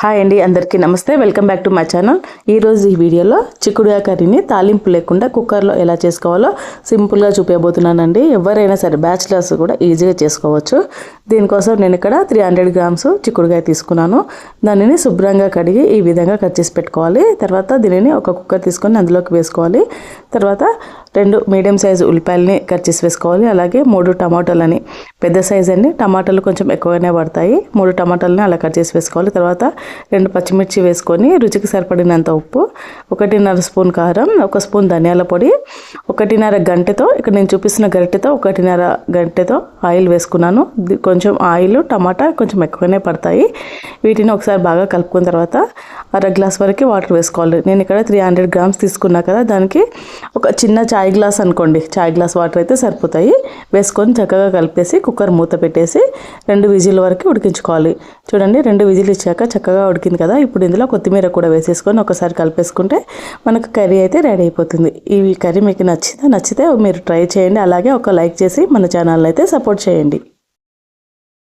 Hi అండి అందరికీ నమస్తే. Welcome back to my channel. ఈరోజు ఈ వీడియోలో చిక్కుడుగా కర్రీని తాలింపు లేకుండా కుక్కర్లో ఎలా చేసుకోవాలో సింపుల్గా చూపించబోతున్నానండి ఎవరైనా సరే బ్యాచిలర్స్ కూడా ఈజీగా చేసుకోవచ్చు. దీనికోసం నేను ఇక్కడ త్రీ హండ్రెడ్ గ్రామ్స్ చిక్కుడుగాయ తీసుకున్నాను. దానిని శుభ్రంగా కడిగి ఈ విధంగా కట్ చేసి పెట్టుకోవాలి. తర్వాత దీనిని ఒక కుక్కర్ తీసుకొని అందులోకి వేసుకోవాలి. తర్వాత రెండు మీడియం సైజు ఉల్లిపాయలని కట్ చేసి వేసుకోవాలి. అలాగే మూడు టమాటాలని పెద్ద సైజ్ అండి. టమాటాలు కొంచెం ఎక్కువగానే పడతాయి. మూడు టమాటాలని అలా కట్ చేసి వేసుకోవాలి. తర్వాత రెండు పచ్చిమిర్చి వేసుకొని రుచికి సరిపడినంత ఉప్పు ఒకటిన్నర స్పూన్ కారం ఒక స్పూన్ ధనియాల పొడి ఒకటిన్నర గంటెతో ఇక్కడ నేను చూపిస్తున్న గరిటెతో ఒకటిన్నర గంటెతో ఆయిల్ వేసుకున్నాను. కొంచెం ఆయిల్ టమాటా కొంచెం ఎక్కువగానే పడతాయి. వీటిని ఒకసారి బాగా కలుపుకున్న తర్వాత అర గ్లాస్ వరకు వాటర్ వేసుకోవాలి. నేను ఇక్కడ త్రీ హండ్రెడ్ గ్రామ్స్ తీసుకున్నా కదా దానికి ఒక చిన్న చాయ్ గ్లాస్ అనుకోండి. చాయ్ గ్లాస్ వాటర్ అయితే సరిపోతాయి. వేసుకొని చక్కగా కలిపేసి కుక్కర్ మూత పెట్టేసి రెండు విజిల్ వరకు ఉడికించుకోవాలి. చూడండి రెండు విజిల్ ఇచ్చాక చక్కగా ఉడికింది కదా. ఇప్పుడు ఇందులో కొత్తిమీర కూడా వేసేసుకొని ఒకసారి కలిపేసుకుంటే మనకు కర్రీ అయితే రెడీ అయిపోతుంది. ఈ కర్రీ మీకు నచ్చిందా? నచ్చితే మీరు ట్రై చేయండి. అలాగే ఒక లైక్ చేసి మన ఛానల్ అయితే సపోర్ట్ చేయండి.